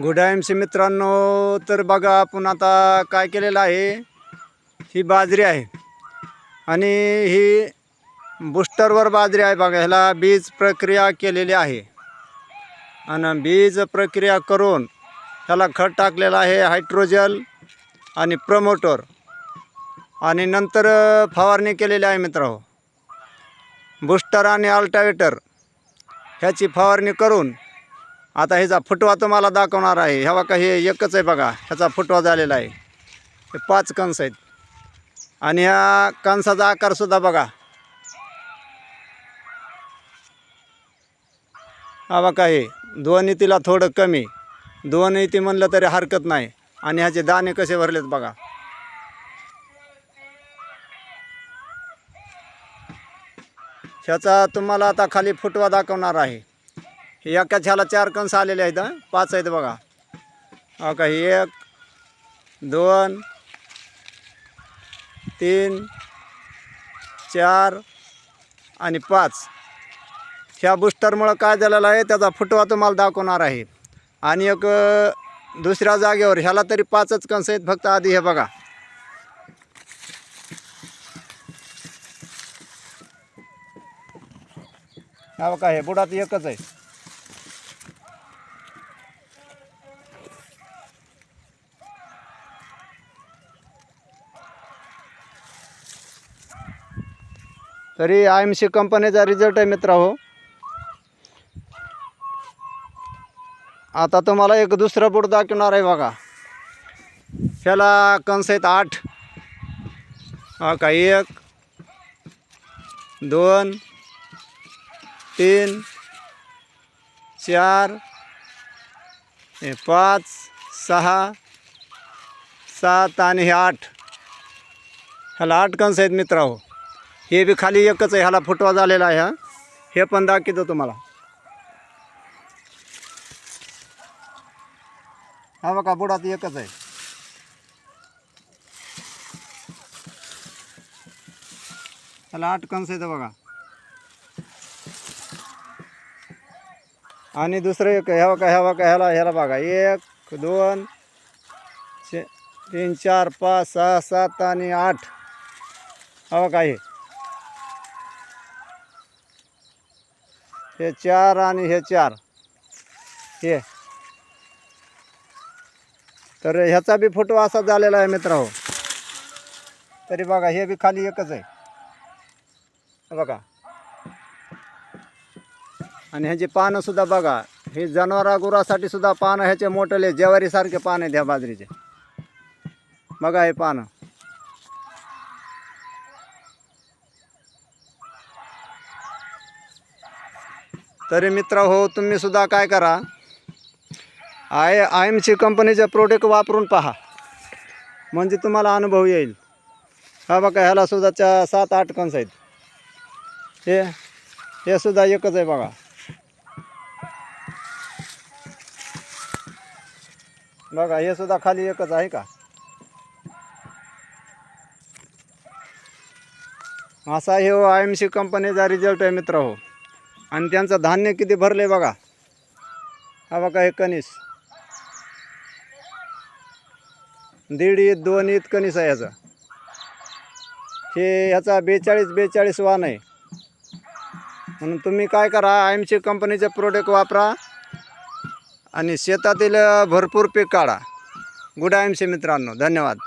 Good C मित्रांनो तर बघा आपण आता काय केलेलं आहे. ही बाजरी आहे. आणि ही बुस्टरवर बाजरी आहे बघा ह्याला बीज प्रक्रिया केलेली आहे. आणि बीज प्रक्रिया करून ह्याला खत टाकलेलं आहे हायड्रोजल आणि प्रमोटर आणि नंतर फवारणी केलेली आहे मित्रांनो. बुस्टर आणि अल्टावेटर ह्याची फवारणी करून आता ह्याचा फुटवा तुम्हाला दाखवणार आहे. ह्या बघा हे एकच आहे बघा. ह्याचा फुटवा झालेला आहे. हे पाच कंस आहेत. आणि ह्या कंसाचा आकारसुद्धा बघा. हा बघा हे. दोन इतीला थोडं कमी. दोन इती म्हणलं तरी हरकत नाही. आणि ह्याचे दाणे कसे भरलेत बघा. ह्याचा तुम्हाला आता खाली फुटवा दाखवणार आहे. हे एकाच ह्याला चार कंस आलेले आहेत पाच आहेत बघा. हा का एक दोन तीन चार आणि पाच. ह्या बुस्टरमुळं काय झालेलं आहे त्याचा फुटवा तुम्हाला दाखवणार आहे. आणि एक दुसऱ्या जागेवर ह्याला तरी पाचच कंस आहेत फक्त आधी हे बघा. हा बघा हे बुडात एकच आहे. तरी आय एम सी कंपनीचा रिझल्ट आहे मित्र हो. आता तुम्हाला एक दुसरं बोट दाखवणार आहे बघा. ह्याला कंस आहेत आठ. हा का एक दोन तीन चार हे पाच सहा सात आणि हे आठ. ह्याला आठ कंस आहेत मित्र हो. हे बी खाली एकच आहे ह्याला फुटवा झालेला आहे हा. हे पण दाखवतो तुम्हाला. हा बघा बुडात एकच आहे. त्याला आठ कंस येतं बघा. आणि दुसरं एक ह्या बघा ह्या बघा ह्याला ह्याला बघा. एक दोन तीन चार पाच सहा सात आणि आठ. हा बघा हे चार आणि हे चार. हे. तर ह्याचा बी फोटो असा झालेला आहे मित्र हो तरी बघा हे बी खाली एकच आहे. बघा. आणि ह्याची पानं सुद्धा बघा. हे जनावरा गुरासाठी सुद्धा पानं ह्याचे मोठले ज्वारीसारखे पान आहेत ह्या बाजरीचे. बघा हे पानं. तरी मित्र हो तुम्ही सुद्धा काय करा. आय आय एम सी कंपनीचे प्रोडक्ट वापरून पहा. म्हणजे तुम्हाला अनुभव येईल. हा बघा ह्याला सुद्धा चा सात आठ कंस आहेत. हे हे सुद्धा एकच आहे बघा. बघा हे सुद्धा खाली एकच आहे का? असा हे हो आय एम सी कंपनीचा रिझल्ट आहे मित्र हो. आणि त्यांचं धान्य किती भरले बघा. हा बघा हे कणीस. दीड ईद दोन ईद कणीस आहे ह्याचा हे ह्याचा बेचाळीस बेचाळीस वाण आहे. म्हणून तुम्ही काय करा आय कंपनीचे प्रोडक्ट वापरा आणि शेतातील भरपूर पीक काढा. गुड आय मित्रांनो धन्यवाद.